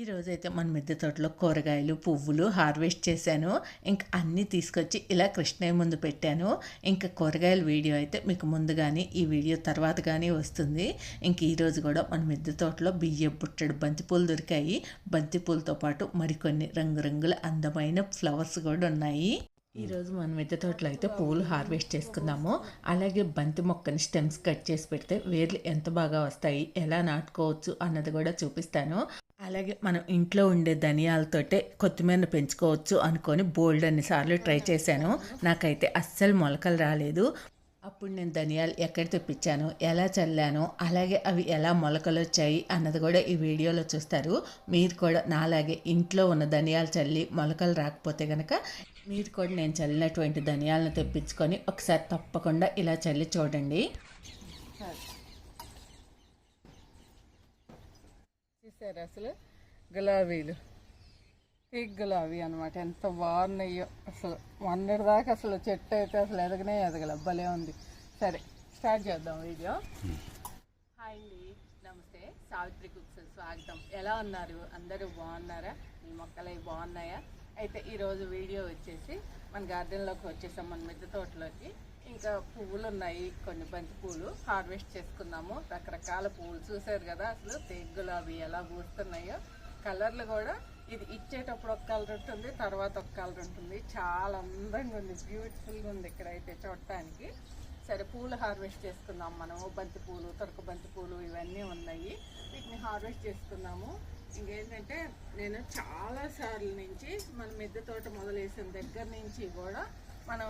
ఈ రోజైతే మన మిద్దె తోటలో కూరగాయలు పువ్వులు హార్వెస్ట్ చేశాను. ఇంకా అన్నీ తీసుకొచ్చి ఇలా కృష్ణయ్య ముందు పెట్టాను. ఇంకా కూరగాయల వీడియో అయితే మీకు ముందు కానీ ఈ వీడియో తర్వాత కానీ వస్తుంది. ఇంక ఈరోజు కూడా మన మిద్దె తోటలో బియ్యం బుట్టడు బంతిపూలు దొరికాయి. బంతిపూలతో పాటు మరికొన్ని రంగురంగుల అందమైన ఫ్లవర్స్ కూడా ఉన్నాయి. ఈరోజు మన మిద్దె తోటలో అయితే పువ్వులు హార్వెస్ట్ చేసుకుందాము. అలాగే బంతి మొక్కని స్టెమ్స్ కట్ చేసి పెడితే వేర్లు ఎంత బాగా వస్తాయి ఎలా నాటుకోవచ్చు అన్నది కూడా చూపిస్తాను. అలాగే మనం ఇంట్లో ఉండే ధనియాలతోటే కొత్తిమీరను పెంచుకోవచ్చు అనుకొని బోల్డ్ అన్నిసార్లు ట్రై చేశాను. నాకైతే అస్సలు మొలకలు రాలేదు. అప్పుడు నేను ధనియాలు ఎక్కడ తెప్పించాను ఎలా చల్లాను అలాగే అవి ఎలా మొలకలు వచ్చాయి అన్నది కూడా ఈ వీడియోలో చూస్తారు. మీరు కూడా నాలాగే ఇంట్లో ఉన్న ధనియాలు చల్లి మొలకలు రాకపోతే కనుక మీరు కూడా నేను చల్లినటువంటి ధనియాలను తెప్పించుకొని ఒకసారి తప్పకుండా ఇలా చల్లి చూడండి. చూసారు అసలు? గులాబీలు. ఈ గులాబీ అనమాట ఎంత బాగున్నాయో అసలు. మొన్నటి దాకా అసలు చెట్టు అయితే అసలు ఎదగనే ఎదగల. భలే ఉంది. సరే స్టార్ట్ చేద్దాం వీడియో. హాయ్ అండి. నమస్తే. సావిత్రి కుక్స్ స్వాగతం. ఎలా ఉన్నారు? అందరూ బాగున్నారా? మీ మొక్కలు బాగున్నాయా? అయితే ఈరోజు వీడియో వచ్చేసి మన గార్డెన్లోకి వచ్చేసాం మన మిద్దె తోటలోకి. ఇంకా పువ్వులు ఉన్నాయి కొన్ని బంతి పువ్వులు హార్వెస్ట్ చేసుకున్నాము. రకరకాల పువ్వులు చూసారు కదా అసలు. తెగ్గులు అవి ఎలా పూస్తున్నాయో. కలర్లు కూడా ఇది ఇచ్చేటప్పుడు ఒక కలర్ ఉంటుంది తర్వాత ఒక కలర్ ఉంటుంది. చాలా అందంగా ఉంది. బ్యూటిఫుల్గా ఉంది ఇక్కడైతే చూడటానికి. సరే పూలు హార్వెస్ట్ చేసుకున్నాం మనము. బంతి పూలు తొరక బంతి పూలు ఇవన్నీ ఉన్నాయి. వీటిని హార్వెస్ట్ చేసుకున్నాము. ఇంకేంటంటే నేను చాలా సార్లు నుంచి మన మిద్దె తోట మొదలేసిన దగ్గర నుంచి కూడా మనం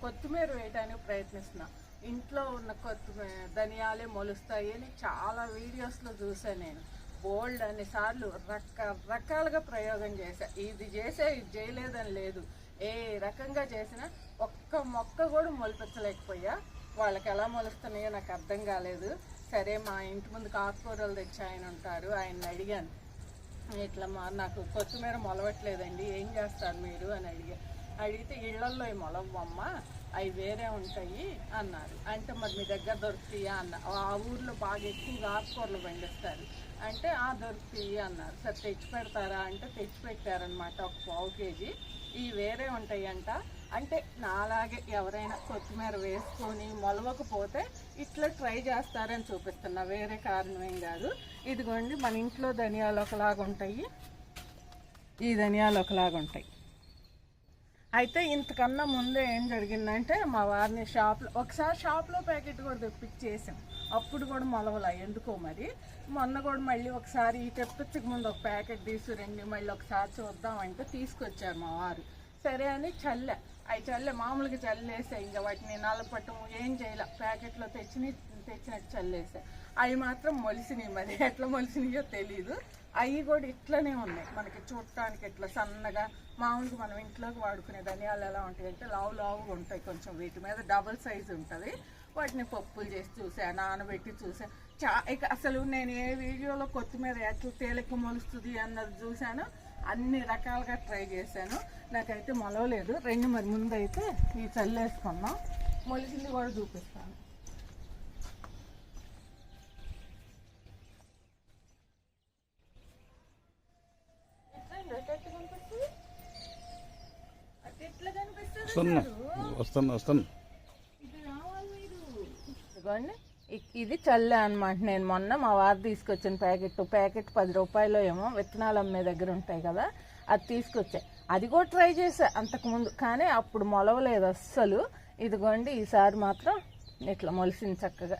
కొత్తిమీర వేయడానికి ప్రయత్నిస్తున్నాం. ఇంట్లో ఉన్న కొత్తిమీర ధనియాలే మొలుస్తాయి అని చాలా వీడియోస్లో చూసాను నేను. బోల్డ్ అన్నిసార్లు రకరకాలుగా ప్రయోగం చేశా. ఇది చేసే ఇది చేయలేదని లేదు. ఏ రకంగా చేసినా ఒక్క మొక్క కూడా మొలిపించలేకపోయా వాళ్ళకి ఎలా మొలుస్తున్నాయో నాకు అర్థం కాలేదు. సరే మా ఇంటి ముందు ఆకుకూరలు తెచ్చి ఆయన ఉంటారు. ఆయన్ని అడిగాను. ఇట్లా మా నాకు కొత్తిమీర మొలవట్లేదండి. ఏం చేస్తారు మీరు? అని అడిగా. అడిగితే ఇళ్ళల్లో ఈ మొలవమ్మ అవి వేరే ఉంటాయి అన్నారు. అంటే మరి మీ దగ్గర దొరుకుతాయా అన్న. ఆ ఊర్లో బాగా ఎక్కువగా ఆకుకూరలు పండిస్తారు. అంటే ఆ దొరుకుతాయి అన్నారు. సరే తెచ్చి పెడతారా అంటే తెచ్చి పెట్టారనమాట ఒక పావు కేజీ. ఇవి వేరే ఉంటాయంట. అంటే నాలాగే ఎవరైనా కొత్తిమీర వేసుకొని మొలవకపోతే ఇట్లా ట్రై చేస్తారని చూపిస్తున్నా. వేరే కారణం కాదు. ఇదిగోండి మన ఇంట్లో ధనియాలు ఒకలాగా ఉంటాయి ఈ ధనియాలు ఒకలాగా ఉంటాయి అయితే ఇంతకన్నా ముందే ఏం జరిగిందంటే మా వారిని షాప్లో ఒకసారి షాప్లో ప్యాకెట్ కూడా తెప్పించేసాం అప్పుడు కూడా మొలవల ఎందుకో మరి? మొన్న కూడా మళ్ళీ ఒకసారి ఈ తెప్పించక ముందు ఒక ప్యాకెట్ తీసుకురండి మళ్ళీ ఒకసారి చూద్దామంటే తీసుకొచ్చారు మా వారు. సరే అని చల్లె అవి చల్లె మామూలుగా చల్లేసా ఇంకా వాటిని నలపటం ఏం చేయలే ప్యాకెట్లో తెచ్చిన తెచ్చినట్టు చల్లేసా. అవి మాత్రం మొలిసినాయి మరి ఎట్లా మొలిసినాయో తెలీదు. అవి కూడా ఇట్లనే ఉన్నాయి. మనకి చూడటానికి ఇట్లా సన్నగా మామూలుగా మనం ఇంట్లోకి వాడుకునే ధనియాలు ఎలా ఉంటాయి అంటే లావు లావుగా ఉంటాయి కొంచెం. వీటి మీద డబుల్ సైజ్ ఉంటుంది. వాటిని పప్పులు చేసి చూసా నానబెట్టి చూసా. చా ఇక అసలు నేను ఏ వీడియోలో కొత్తిమీర ఎట్లా తేలిక మొలుస్తుంది అన్నది చూశాను అన్ని రకాలుగా ట్రై చేశాను. నాకైతే మొలవలేదు. రెండు మరి ముందు అయితే ఈ చల్లేసుకున్నాం మొలిసింది కూడా చూపిస్తాను ఎట్లా ఎట్లా కనిపిస్తుంది? అటు ఎట్లా కనిపిస్తుంది వస్తున్నా వస్తున్నా వస్తున్నా. ఇది ఇదిగోండి ఇది చల్లే అనమాట నేను మొన్న మా వారు తీసుకొచ్చిన ప్యాకెట్ ప్యాకెట్ పది రూపాయలు ఏమో విత్తనాలు అమ్మే దగ్గర ఉంటాయి కదా అది తీసుకొచ్చా. అది కూడా ట్రై చేసా అంతకుముందు కానీ అప్పుడు మొలవలేదు అస్సలు. ఇదిగోండి ఈసారి మాత్రం ఇట్లా మొలిసింది చక్కగా.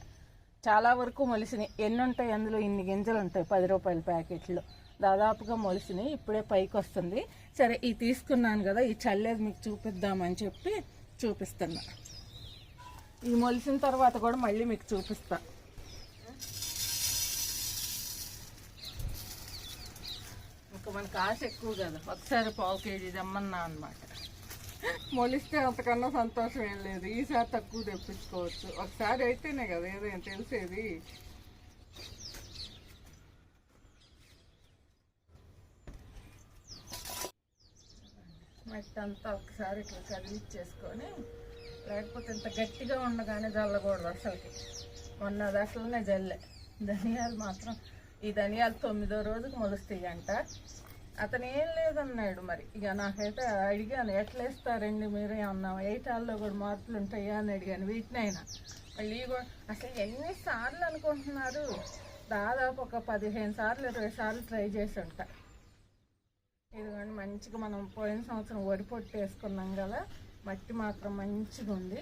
చాలా వరకు మొలిసినాయి. ఎన్ని ఉంటాయి అందులో? ఇన్ని గింజలు ఉంటాయి పది రూపాయల ప్యాకెట్లు. దాదాపుగా మొలిసినాయి. ఇప్పుడే పైకి వస్తుంది. సరే ఇది తీసుకున్నాను కదా ఈ చల్లేది మీకు చూపిద్దామని చెప్పి చూపిస్తున్నా. ఇది మొలిసిన తర్వాత కూడా మళ్ళీ మీకు చూపిస్తా. ఇంకా మనకు ఆశ ఎక్కువ కదా ఒకసారి పావు కేజీ తెమ్మన్నా అనమాట మొలిస్తే అంతకన్నా సంతోషం ఏం లేదు. ఈసారి తక్కువ తెప్పించుకోవచ్చు. ఒకసారి అయితేనే కదా ఏదైనా తెలిసేది. మట్టి అంతా ఒకసారి ఇట్లా కదిలిచ్చేసుకొని లేకపోతే ఇంత గట్టిగా ఉండగానే జల్లకూడదు అసలుకి. మొన్న అది అసలునే జల్లే. ధనియాలు మాత్రం ఈ ధనియాలు తొమ్మిదో రోజుకి మొలుస్తాయి అంట అతను ఏం లేదన్నాడు మరి. ఇక నాకైతే అడిగాను ఎట్లా వేస్తారండి మీరు ఏమన్నా ఏటాల్లో కూడా మార్పులు ఉంటాయా అని అడిగాను వీటినైనా. మళ్ళీ కూడా అసలు ఎన్నిసార్లు అనుకుంటున్నారు? దాదాపు ఒక పదిహేను సార్లు ఇరవై సార్లు ట్రై చేసి ఉంటా. ఇదిగోండి మంచిగా మనం పోయిన సంవత్సరం వరి పొట్టు వేసుకున్నాం కదా మట్టి మాత్రం మంచిగా ఉంది.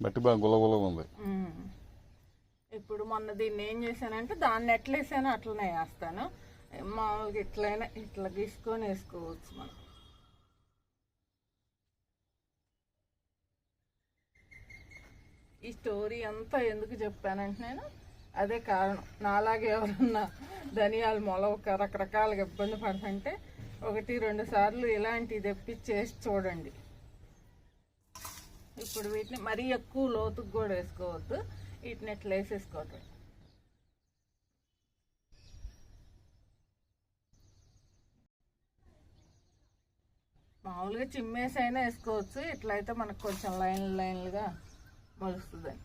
మట్టి బాగా గుల్లగుల్లగా ఉంది. మ్మ్. ఇప్పుడు మొన్న దీన్ని ఏం చేశానంటే దాన్ని ఎట్లా వేసానో అట్లనే వేస్తాను. మామూలుగా ఇట్లయినా ఇట్లా గీసుకొని వేసుకోవచ్చు మనం. ఈ స్టోరీ అంతా ఎందుకు చెప్పానంటే నేను అదే కారణం. నాలాగే ఎవరన్నా ధనియాలు మొలవక రకరకాలుగా ఇబ్బంది పడుతుంటే ఒకటి రెండు సార్లు ఇలాంటివి తెప్పి చేసి చూడండి. ఇప్పుడు వీటిని మరీ ఎక్కువ లోతుకు కూడా వేసుకోవద్దు. వీటిని ఎట్లా వేసేసుకోవటం. మామూలుగా చిమ్మేసి అయినా వేసుకోవచ్చు. ఇట్లయితే మనకు కొంచెం లైన్ లైన్లుగా మొలుస్తుందని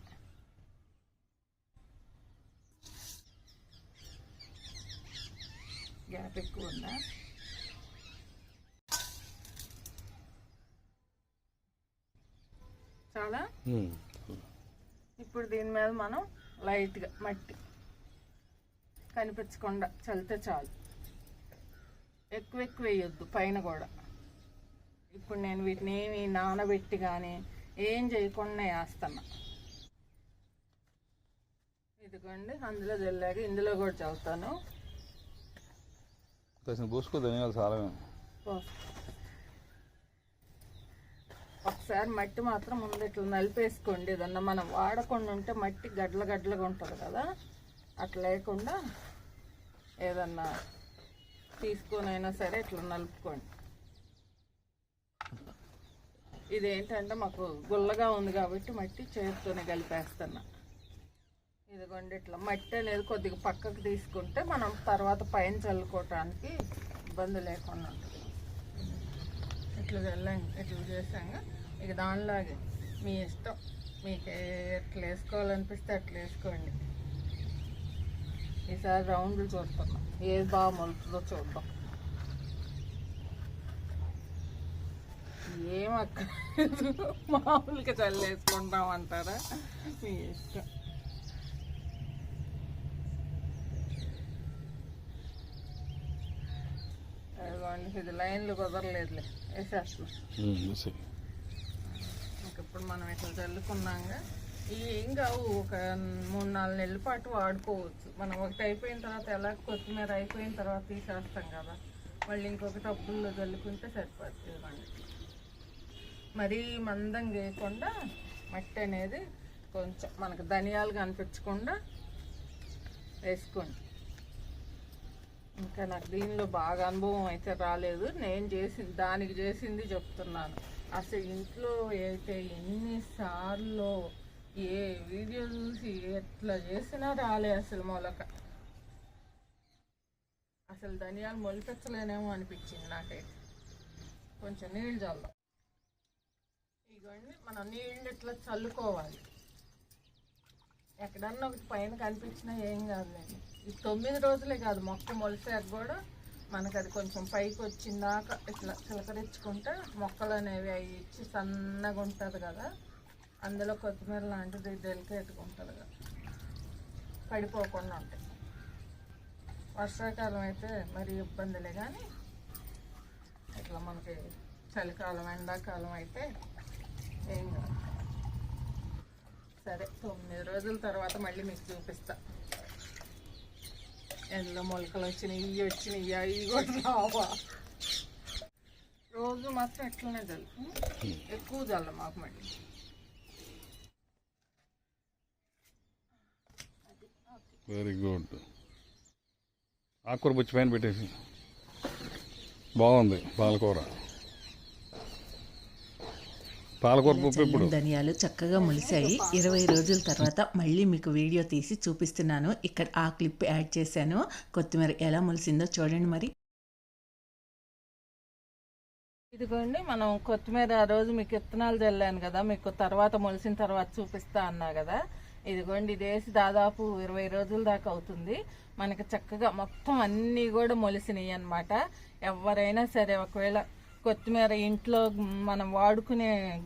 గ్యాప్ ఎక్కువ ఉందా చాలా. ఇప్పుడు దీని మీద మనం లైట్గా మట్టి కనిపించకుండా చల్లితే చాలు. ఎక్కువ ఎక్కువ వేయొద్దు పైన కూడా. ఇప్పుడు నేను వీటిని ఏమి నానబెట్టి కానీ ఏం చేయకుండా వేస్తున్నా. ఇదిగోండి అందులో చల్లాక ఇందులో కూడా చల్లుతాను. కాసిన పోసుకో ధనియాలు చాలా పోస్తా. ఒకసారి మట్టి మాత్రం ముందు ఇట్లా నలిపేసుకోండి. ఏదన్నా మనం వాడకుండా ఉంటే మట్టి గడ్ల గడ్లగా ఉంటుంది కదా? అట్లా లేకుండా ఏదన్నా తీసుకొని అయినా సరే ఇట్లా నలుపుకోండి. ఇదేంటంటే మాకు గుల్లగా ఉంది కాబట్టి మట్టి చేతితోనే కలిపేస్తున్నా. ఇదిగోండి ఇట్లా మట్టి అనేది కొద్దిగా పక్కకు తీసుకుంటే మనం తర్వాత పైన చల్లుకోవటానికి ఇబ్బంది లేకుండా ఉంటుంది. ఇట్లా వెళ్ళాం ఇట్లా చేసాక ఇక దానిలాగే మీ ఇష్టం. మీకు ఎట్లా వేసుకోవాలనిపిస్తే అట్లా వేసుకోండి. ఈసారి రౌండ్లు చూస్తున్నాం. ఏది బాగా మొలుతుందో చూద్దాం. ఏం అక్కడ మామూలుగా చల్లేసుకుంటాం అంటారా? మీ ఇష్టం. ఇది లైన్లు కుదరలేదులే. వేసేస్తున్నాం. ఇప్పుడు మనం ఇట్లా చల్లుకున్నాక ఏం కావు ఒక మూడు నాలుగు నెలల పాటు వాడుకోవచ్చు. మనం ఒకటి అయిపోయిన తర్వాత ఎలా కొత్తిమీర అయిపోయిన తర్వాత తీసేస్తాం కదా. మళ్ళీ ఇంకొక టబ్బుల్లో చల్లుకుంటే సరిపోతుంది ఇవ్వండి మరీ మందం వేయకుండా మట్టి అనేది కొంచెం మనకు ధనియాలు కనిపించకుండా వేసుకోండి. ఇంకా నాకు దీనిలో బాగా అనుభవం అయితే రాలేదు. నేను చేసింది దానికి చేసింది చెప్తున్నాను. అసలు ఇంట్లో అయితే ఎన్నిసార్లు ఏ వీడియో చూసి ఎట్లా చేసినా రాలే అసలు మొలక. అసలు ధనియాలు మొలిపించలేనేమో అనిపించింది నాకైతే. కొంచెం నీళ్ళు చల్దాం ఇదిగోండి మనం నీళ్ళు ఇట్లా చల్లుకోవాలి. ఎక్కడన్నా ఒకటి పైన కనిపించినా ఏం కాదులేండి. ఈ తొమ్మిది రోజులే కాదు మొక్క మొలిసాక కూడా మనకు అది కొంచెం పైకి వచ్చిందాక ఇట్లా చిలకరించుకుంటే మొక్కలు అనేవి అవి ఇచ్చి సన్నగా ఉంటుంది కదా అందులో కొత్తిమీర లాంటిది డెలికేట్గా ఉంటుంది కదా. పడిపోకుండా ఉంటాయి. వర్షాకాలం అయితే మరి ఇబ్బందులే కానీ ఇట్లా మనకి చలికాలం ఎండాకాలం అయితే ఏం కాదు. సరే తొమ్మిది రోజుల తర్వాత మళ్ళీ మీకు చూపిస్తా. ఎండలో మొలకలు వచ్చినాయి ఇవి వచ్చినాయి అవి కూడా రావా? రోజు మాత్రం ఎట్లనే చల్లు ఎక్కువ చల్ల మాకు మళ్ళీ. వెరీ గుడ్ ఆకుకూర బుచ్చి పైన పెట్టేసి. బాగుంది పాలకూర. పాలకూర పప్పు ఇప్పుడు. ధనియాలు చక్కగా మొలిసాయి ఇరవై రోజుల తర్వాత మళ్ళీ మీకు వీడియో తీసి చూపిస్తున్నాను. ఇక్కడ ఆ క్లిప్ యాడ్ చేశాను. కొత్తిమీర ఎలా మొలిసిందో చూడండి మరి. ఇదిగోండి మనం కొత్తిమీర ఆ రోజు మీకు విత్తనాలు చల్లాను కదా మీకు తర్వాత మొలిసిన తర్వాత చూపిస్తా అన్నా కదా. ఇదిగోండి ఇది వేసి దాదాపు ఇరవై రోజుల దాకా అవుతుంది. మనకి చక్కగా మొత్తం అన్నీ కూడా మొలిసినాయి అన్నమాట ఎవరైనా సరే ఒకవేళ కొత్తిమీర ఇంట్లో మనం వాడుకునే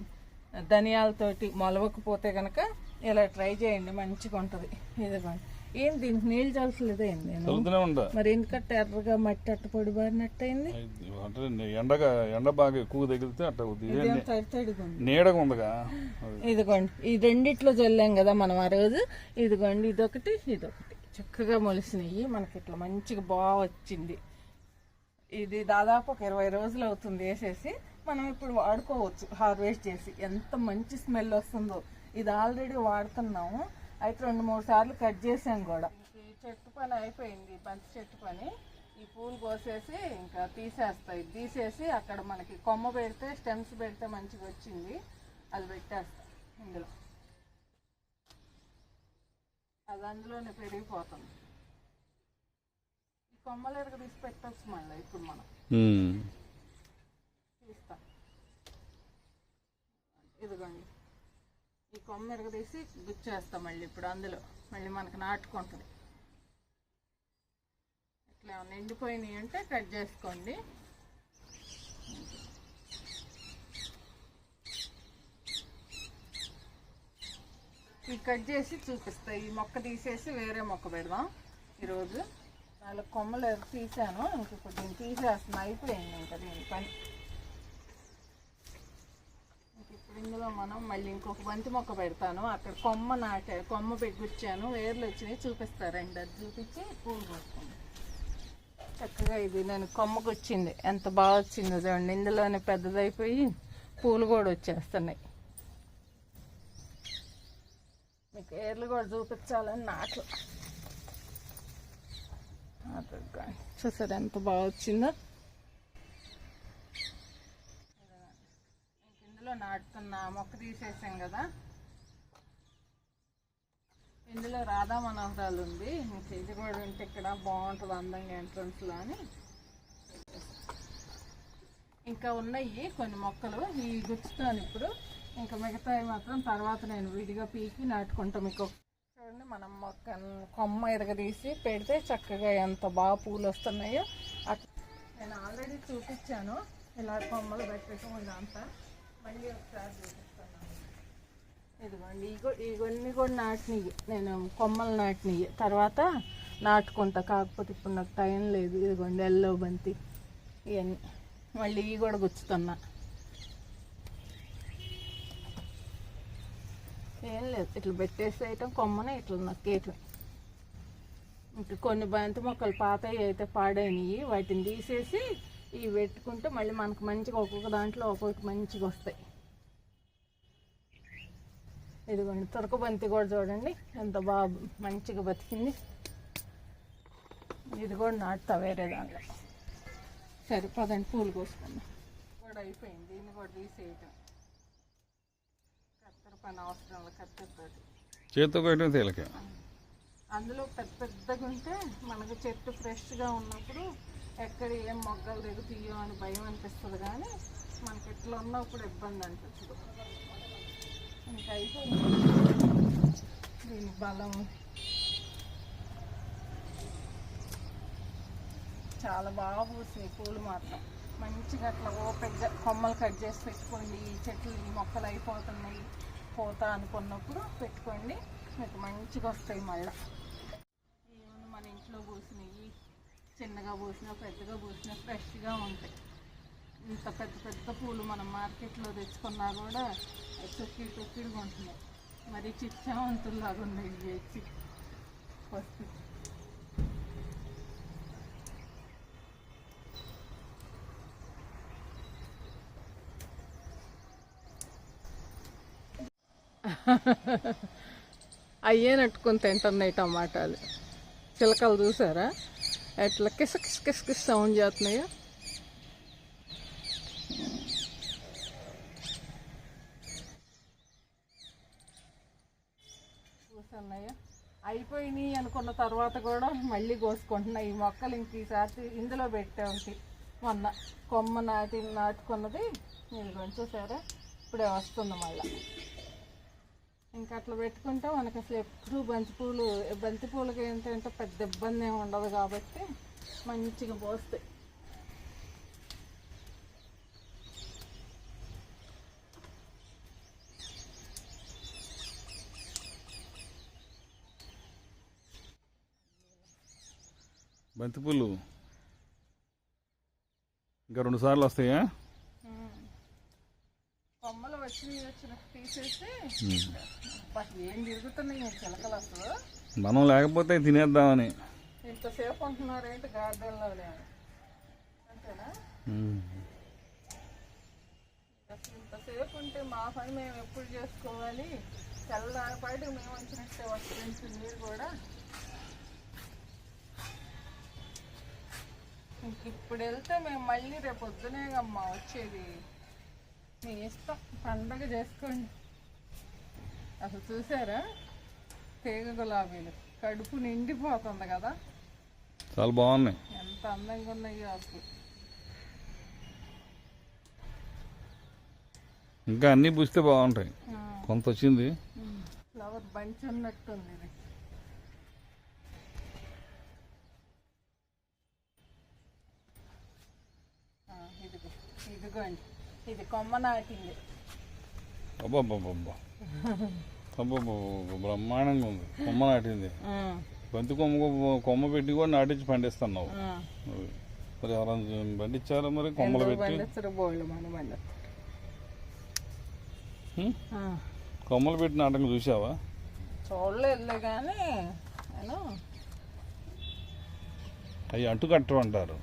ధనియాలతోటి మొలవకపోతే కనుక ఇలా ట్రై చేయండి మంచిగా ఉంటుంది. ఇదిగోండి. ఏం దీనికి నీళ్ళు చల్లలేదు నేను? మరి ఎందుకంటే ఎర్రగా మట్టి అట్ట పొడి బారినట్టయింది ఎండగా ఎండ బాగా ఎక్కువ తగిలితే అట్ట నీడగా ఉందిగా. ఇదిగోండి. ఈ రెండిట్లో చల్లాం కదా మనం ఆ రోజు. ఇదిగోండి ఇదొకటి ఇదొకటి. చక్కగా మొలిసినాయి. మనకి ఇట్లా మంచిగా బాగా వచ్చింది. ఇది దాదాపు ఒక ఇరవై రోజులు అవుతుంది వేసేసి మనం ఇప్పుడు వాడుకోవచ్చు హార్వెస్ట్ చేసి. ఎంత మంచి స్మెల్ వస్తుందో. ఇది ఆల్రెడీ వాడుతున్నాము. అయితే రెండు మూడు సార్లు కట్ చేసాం కూడా. ఈ చెట్టు పని అయిపోయింది బంతి చెట్టు పని. ఈ పూలు కోసేసి ఇంకా తీసేస్తాయి. తీసేసి అక్కడ మనకి కొమ్మ పెడితే స్టెమ్స్ పెడితే మంచిగా వచ్చింది. అది పెట్టేస్తా ఇందులో. అది అందులోనే పెరిగిపోతుంది. ఈ కొమ్మలు ఎరగ తీసి పెట్టచ్చు మళ్ళీ ఇప్పుడు మనం. ఇదిగోండి. ఈ కొమ్మ ఎరగదీసి గుచ్చేస్తాం మళ్ళీ ఇప్పుడు అందులో. మళ్ళీ మనకు నాటుకుంటుంది. ఇట్లా ఏమన్నా ఎండిపోయినాయి అంటే కట్ చేసుకోండి. ఈ కట్ చేసి చూపిస్తా. ఈ మొక్క తీసేసి వేరే మొక్క పెడదాం. ఈరోజు నాలుగు కొమ్మలు తీసాను. ఇంక ఇప్పుడు దీన్ని తీసేస్తున్నా. అయిపోయింది ఇంకా దీని పని. ఇంక ఇప్పుడు ఇందులో మనం మళ్ళీ ఇంకొక బంతి మొక్క పెడతాను. అక్కడ కొమ్మ నాటే కొమ్మ పెట్టుకొచ్చాను. వేర్లు వచ్చినాయి చూపిస్తారండి అది చూపించి పూలు పోసుకుంది చక్కగా ఇది నేను కొమ్మకు వచ్చింది. ఎంత బాగా వచ్చిందో చూడండి. ఇందులోనే పెద్దదైపోయి పూలు కూడా వచ్చేస్తున్నాయి. మీకు ఏర్లు కూడా చూపించాలని నాకు చూసారు ఎంత బాగా వచ్చిందో ఇందులో నాటుతున్న మొక్క తీసేసాం కదా ఇందులో రాధా మనోహరాలు ఉంది ఇంక ఇది కూడా ఉంటే ఇక్కడ బాగుంటుంది అందంగా ఎంట్రన్స్లో అని ఇంకా ఉన్నాయి కొన్ని మొక్కలు ఈ గుచ్చుతాను ఇప్పుడు ఇంకా మిగతావి మాత్రం తర్వాత నేను విడిగా పీకి నాటుకుంటాం మీకు మనం మొక్క కొమ్మ ఎరగదీసి పెడితే చక్కగా ఎంత బాగా పూలు వస్తున్నాయో అట్ నేను ఆల్రెడీ చూపించాను. ఇలా కొమ్మలు పెట్టడం ఇదంతా. మళ్ళీ ఒకసారి చూపిస్తాను. ఇదిగోండి ఇగో ఇవన్నీ కూడా నాటినవి నేను కొమ్మలు నాటినవి తర్వాత నాటుకుంటా. కాకపోతే ఇప్పుడు నాకు టైం లేదు. ఇదిగోండి ఎల్లో బంతి ఇవన్నీ. మళ్ళీ ఇవి కూడా గుచ్చుతున్నా. ఏం లేదు. ఇట్లా పెట్టేసేయటం కొమ్మనే ఇట్లా నక్కేయటం ఇంకా కొన్ని బంతి మొక్కలు పాతవి అయితే పాడైనవి వాటిని తీసేసి ఇవి పెట్టుకుంటే మళ్ళీ మనకు మంచిగా ఒక్కొక్క దాంట్లో ఒక్కొక్కటి మంచిగా వస్తాయి. ఇదిగోండి తురక బంతి కూడా చూడండి. ఎంత బాగా మంచిగా బతికింది. ఇది కూడా నాటుతా వేరే దాంట్లో. సరే పదండి పూలు కోసుకుందాం. కూడా అయిపోయింది. దీన్ని కూడా తీసేయటం. పని అవసరం కత్తెరతోటి చేత్తో కొట్టడం తేలిక. అందులో పెద్ద పెద్దగా ఉంటే మనకు చెట్టు ఫ్రెష్గా ఉన్నప్పుడు ఎక్కడ ఏం మొగ్గలు దిగుతాయో అని భయం అనిపిస్తుంది కానీ మనకి ఇట్లా ఉన్నప్పుడు ఇబ్బంది అనిపించదు ఇంకా అయిపోయింది. దీని బలం. చాలా బాగా పూసినాయి పూలు మాత్రం. మంచిగా అట్లా ఓపెన్గా కొమ్మలు కట్ చేసి పెట్టుకోండి ఈ చెట్లు ఈ మొక్కలు అయిపోతున్నాయి. పోతా అనుకున్నప్పుడు పెట్టుకోండి. మీకు మంచిగా వస్తాయి మళ్ళీ. ఏమన్నా మన ఇంట్లో పూసినవి చిన్నగా పూసినా పెద్దగా పూసినా ఫ్రెష్గా ఉంటాయి. ఇంత పెద్ద పెద్ద పూలు మనం మార్కెట్లో తెచ్చుకున్నా కూడా తొక్కిడి తొక్కిడిగా ఉంటున్నాయి మరి చిచ్చావంతుల్లాగా ఉన్నాయి ఇవి వచ్చి ఫస్ట్ అయ్యే నట్టుకొని తింటున్నాయి టమాటాలు. చిలకలు చూసారా? ఎట్లా కిస కిస కిస కిస సౌండ్ చేస్తున్నాయో. చూస్తున్నాయో? అయిపోయినాయి అనుకున్న తర్వాత కూడా మళ్ళీ కోసుకుంటున్నాయి. ఈ మొక్కలు ఇంక ఈసారి ఇందులో పెట్టే ఒకటి మొన్న కొమ్మ నాటి నాటుకున్నది. మీరు చూసారా? ఇప్పుడే వస్తుంది మళ్ళీ. ఇంకా అట్లా పెట్టుకుంటే మనకి అసలు ఎప్పుడు బంతి పూలు బంతి పూలకి ఏంటంటే పెద్ద ఇబ్బంది ఏమి ఉండదు కాబట్టి మంచిగా పోస్తాయి. బంతిపూలు ఇంకా రెండు సార్లు వస్తాయా? కొమ్మలు వచ్చి వచ్చినట్టు తీసేసి ఏం తిరుగుతున్నాయి చిలకలు అసలు? మనం లేకపోతే తినేద్దామని. ఇంతసేపు ఉంటున్నారు ఏంటి గార్డెన్లోనే? అంతేనా? ఇంతసేపు ఉంటే మా పని మేము ఎప్పుడు చేసుకోవాలి? తెల్లదారిపాటి మేము వచ్చినట్టే వస్తుంది మీరు కూడా. ఇంక ఇప్పుడు వెళ్తే మేము మళ్ళీ రేపు పొద్దునే అమ్మా వచ్చేది. మీ ఇష్టం పండగ చేసుకోండి. అసలు చూసారా? తీగ గులాబీలు. కడుపు నిండిపోతుంది కదా. చాలా బాగున్నాయి. ఎంత అందంగా ఉన్నాయో అసలు ఇంకా అన్నీ పూస్తే బాగుంటాయి. కొంత వచ్చింది. ఫ్లవర్ బంచ్ ఉన్నట్టుంది ఇది. ఇదిగో ఇదిగోండి. ఇది కొమ్మ నాటింది. బ్రహ్మాండంగా ఉంది. కొమ్మ నాటింది. బంతి కొమ్మ కొమ్మ పెట్టి కూడా నాటించి పండిస్తున్నావు. మరి ఎవరైనా పండించారా మరి కొమ్మలు పెట్టి? కొమ్మలు పెట్టి నాటకం చూసావా కానీ అవి అంటారు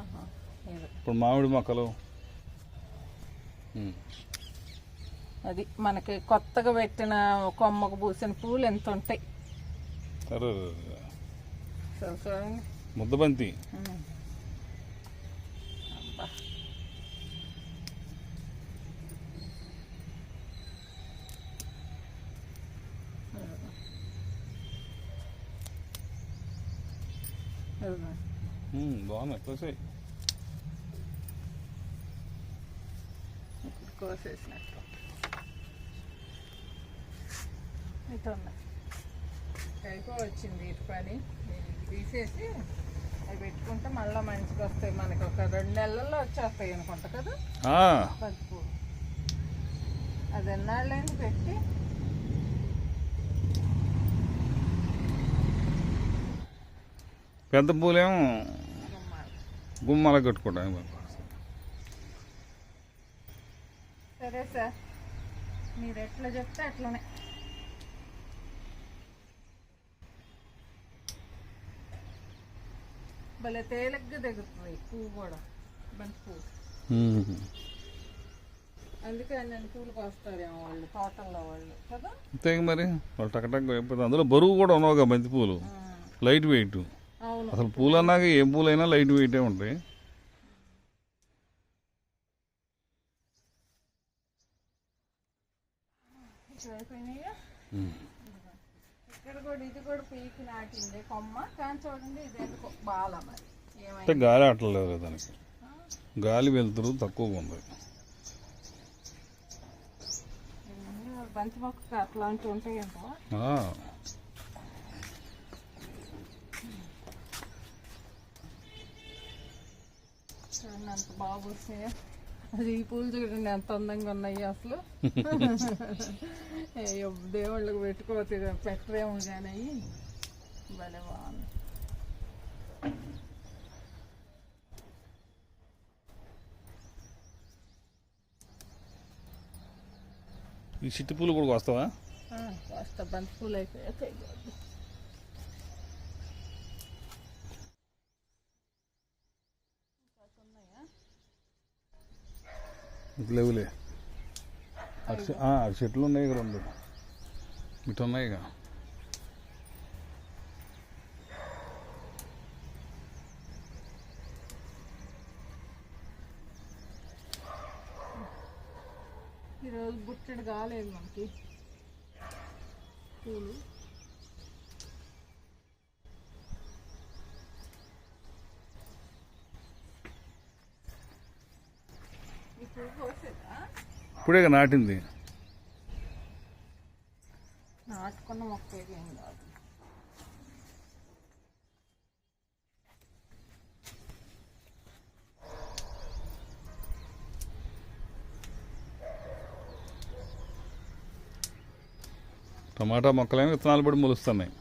ఆహా, ఇది. ఇప్పుడు మామిడి మొక్కలు. అది మనకి కొత్తగా పెట్టిన కొమ్మకు పూసిన పూలు ఎంత ఉంటాయి? ముద్దబంతి. ఉమ్. అబ్బా. ఇదిగో. హ్మ్, బాగున్నాయి కోసేయ్ ఇప్పుడు కోసేసినట్టు ఇటు వచ్చింది వీటి పని తీసేసి అవి పెట్టుకుంటే మళ్ళీ మంచిగా వస్తాయి మనకి ఒక రెండు నెలల్లో వచ్చేస్తాయి అనుకుంటా కదా ఆ, పసుపు అది ఎన్నాళ్ళైంది పెట్టి పెద్ద పూలేమో గుమ్మాలు. గుమ్మాల కట్టుకోవడానికి సరే సార్. మీరు ఎట్లా చెప్తే అట్లనే. భలే తేలిగ్గా దిగుతుంది పువ్వు కూడా. బంతి పువ్వు. అందుకే నేను పూలు కోస్తారేమో వాళ్ళు తోటల్లో వాళ్ళు. కదా? అంతే మరి. వాళ్ళు టకటక్ అయిపోతుంది అందులో బరువు కూడా ఉన్నావుగా బంతి పూలు. లైట్ వెయిట్ అసలు పూలు అన్నాక ఏ పూలైనా లైట్ వెయిటే ఉంటాయి. అయిపోయినాయా హ్మ్. ఇక్కడ కూడా ఇది కూడా పీకి నాటింది కొమ్మ. కానీ చూడండి ఇది ఎందుకో బాల మరి. అంటే గాలి ఆటలేదు దానికి. గాలి వెళ్తురు తక్కువగా ఉంది. బంతి అట్లాంటివి చూడండి అంత బాగా వస్తాయి అది ఈ పూలు చూడండి ఎంత అందంగా ఉన్నాయి అసలు. దేవుళ్ళకి పెట్టుకోవచ్చు పెట్టరేమో కానీ. భలే బాగుంది. ఈ చిట్టి పూలు కూడా వస్తావా ఆ, కాస్త బంతి పూలు అయిపోయాక లేవులే. అటు చె- అటు చెట్లు ఉన్నాయి ఇక రెండు. ఇటు ఉన్నాయి ఇక ఈరోజు బుట్టడు కాలేదు మనకి. పూలు. ఇప్పుడే నాటింది. నాటుకున్న మొక్క ఏం కాదు. టమాటా మొక్కలేమో విత్తనాలు పడి మొలుస్తున్నాయి.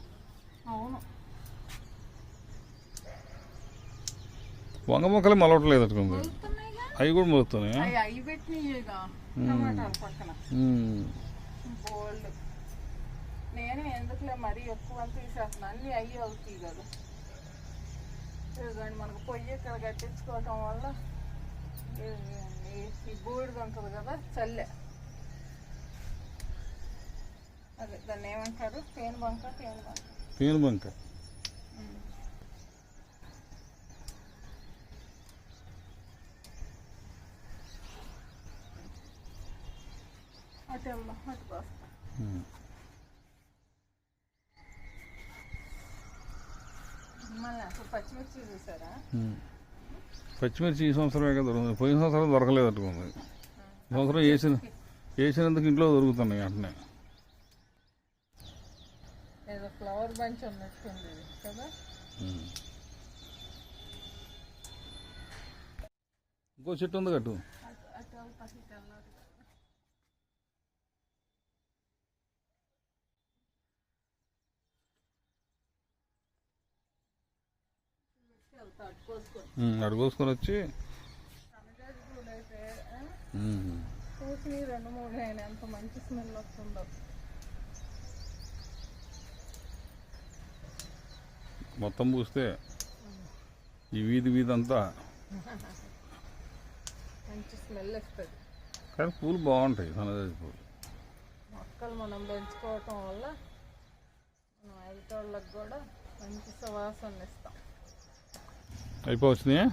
వంగ మొక్కలే మొలవట్లేదు అట్టుకుంది అవి కూడా అవి టమాటాలు పక్కన. బోల్డ్. నేను ఎందుకులే మరీ ఎక్కువ అన్నీ అయ్యి అవుతాయి కదా. ఇదిగోండి మనకు పొయ్యి ఇక్కడ కట్టించుకోవటం వల్ల ఈ- బూడిద ఉంటుంది కదా చల్లె. అదే దాన్ని ఏమంటారు? తేనె బంక తేనె బంక అటు వెళ్దాం అటు కోస్తా ఉమ్. మళ్ళీ అసలు పచ్చిమిర్చి ఈ సంవత్సరమే కదా దొరుకుతుంది. పోయిన సంవత్సరం దొరకలేదు అట్టుకుంది ఈ సంవత్సరం వేసిన వేసినందుకు ఇంట్లో దొరుకుతున్నాయి వెంటనే ఫ్లవర్ బంచ్ ఉన్నట్టుంది కదా. ఇంకో చెట్టు ఉంది కట్టు అటు అటు వెళ్తా ఇటు వెళ్ళాలి వెళ్తా అటు కోసుకొని ఉమ్, అటు కోసుకొని వచ్చి. రెండు మూడు అయినా ఎంత మంచి స్మెల్ వస్తుందో మొత్తం పూస్తే ఈ వీధి వీధి అంతా మంచి స్మెల్ వస్తుంది. కానీ పూలు బాగుంటాయి సన్నజాజి పూలు. మొక్కలు మనం పెంచుకోవటం వల్ల మనం ఎదుటోళ్ళకి కూడా మంచి సువాసన ఇస్తాం. అయిపోవచ్చినాయా?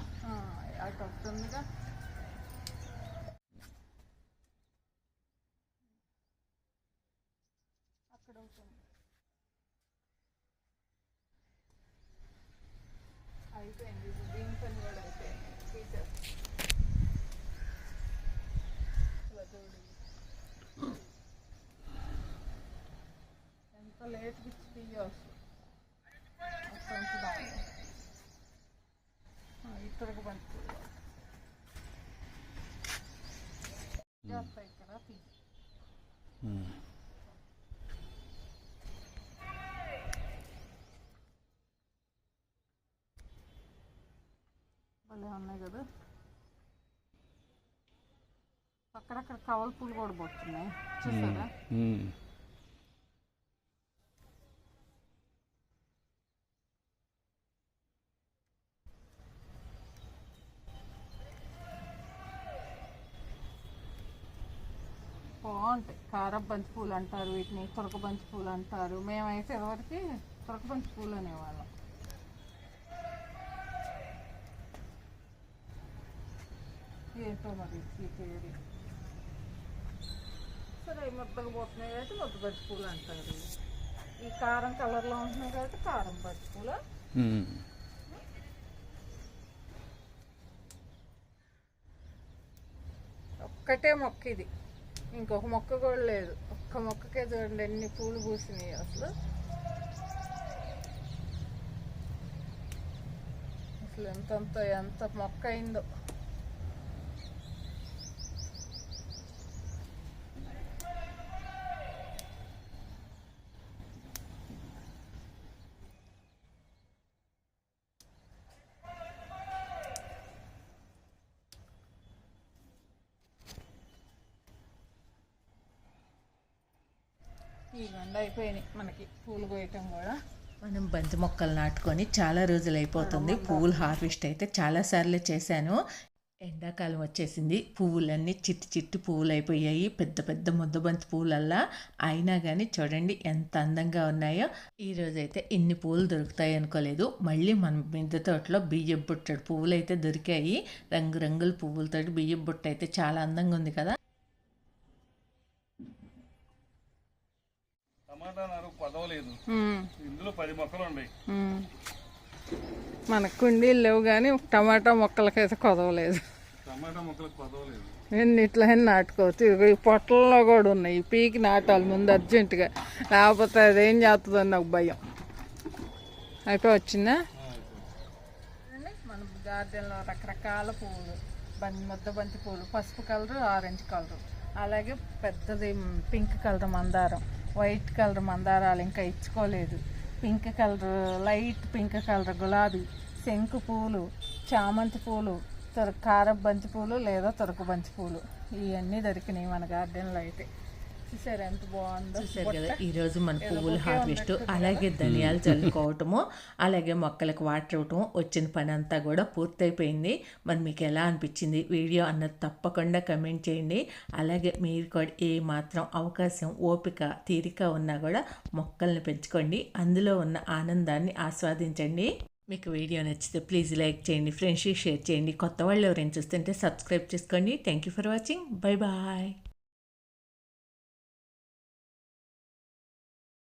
అక్కడ అయిపోయింది దీని పని కూడా అయిపోయింది. తీసేస్తా. ఎంత లేట్ భలే ఉన్నాయి కదా. అక్కడక్కడ కవల పూలు కూడా పోతున్నాయి చూసారా? కారం బంతి పూలు అంటారు వీటిని తొరక బంతి పూలు అంటారు. మేమైతే ఎవరికి తొరక బంతి పూలు అనేవాళ్ళం. ఏంటో మరి ఈ పేరు? సరే ముద్దకు పోతున్నాయి కాబట్టి ముద్ద బంతి పూలు అంటారు. ఈ కారం కలర్లో ఉంటున్నాయి కాబట్టి కారం బంతి పూలు. ఒక్కటే మొక్క ఇది. ఇంకొక మొక్క కూడా లేదు. ఒక్క మొక్కకే చూడండి ఎన్ని పూలు పూసినాయి అసలు. అసలు ఎంతంత ఎంత మొక్క అయిందో ఈ గండ అయిపోయినాయి మనకి పూలు కోయటం కూడా మనం బంతి మొక్కలు నాటుకొని చాలా రోజులు అయిపోతుంది పువ్వులు హార్వెస్ట్ అయితే చాలా సార్లు చేశాను. ఎండాకాలం వచ్చేసింది. పువ్వులన్నీ చిట్టి చిట్టి పువ్వులు అయిపోయాయి పెద్ద పెద్ద ముద్ద బంతి పువ్వులల్లా అయినా కానీ చూడండి ఎంత అందంగా ఉన్నాయో. ఈ రోజైతే ఇన్ని పువ్వులు దొరుకుతాయి అనుకోలేదు. మళ్ళీ మన మిద్దె తోటలో బియ్యం బుట్టడు పువ్వులు అయితే దొరికాయి. రంగురంగుల పువ్వులతోటి బియ్యం బుట్ట అయితే చాలా అందంగా ఉంది కదా. ఇందులో పది మొక్కలు ఉన్నాయి. ఉమ్. మన కుండీలు లేవు కానీ టమాటా మొక్కలకైతే కొదవలేదు. టమాటా మొక్కలకు పదవలేదు ఎన్ని ఇట్లా నాటుకోవచ్చు ఈ పొట్టల్లో కూడా ఉన్నాయి. ఈ పీకి నాటాలి ముందు అర్జెంటుగా. లేకపోతే అదేం చేస్తుందని నాకు భయం. అయిపోయి వచ్చిందా? మన గార్డెన్లో రకరకాల పువ్వులు బంతి ముద్ద బంతి పువ్వులు పసుపు కలర్ ఆరెంజ్ కలర్. అలాగే పెద్దది పింక్ కలర్ మందారం. వైట్ కలర్ మందారాలు ఇంకా ఇచ్చుకోలేదు. Pink colour light pink colour గులాబీ శంకు పూలు చామంతి పూలు తొర కారపు బంతి పూలు లేదా తొరకు బంతి పూలు. ఇవన్నీ దొరికినాయి మన గార్డెన్లో అయితే. చూసారు ఎంత బాగుందో? చూసారు కదా ఈరోజు మన పువ్వులు హార్వెస్ట్ అలాగే ధనియాలు చల్లుకోవటము అలాగే మొక్కలకు వాటర్ ఇవ్వటం వచ్చిన పని అంతా కూడా పూర్తయిపోయింది. మరి మీకు ఎలా అనిపించింది వీడియో అన్నది తప్పకుండా కమెంట్ చేయండి. అలాగే మీరు కూడా ఏ మాత్రం అవకాశం ఓపిక తీరిక ఉన్నా కూడా మొక్కల్ని పెంచుకోండి. అందులో ఉన్న ఆనందాన్ని ఆస్వాదించండి. మీకు వీడియో నచ్చితే ప్లీజ్ లైక్ చేయండి ఫ్రెండ్స్కి షేర్ చేయండి. కొత్త వాళ్ళు ఎవరైనా చూస్తుంటే సబ్స్క్రైబ్ చేసుకోండి. Thank you for watching bye bye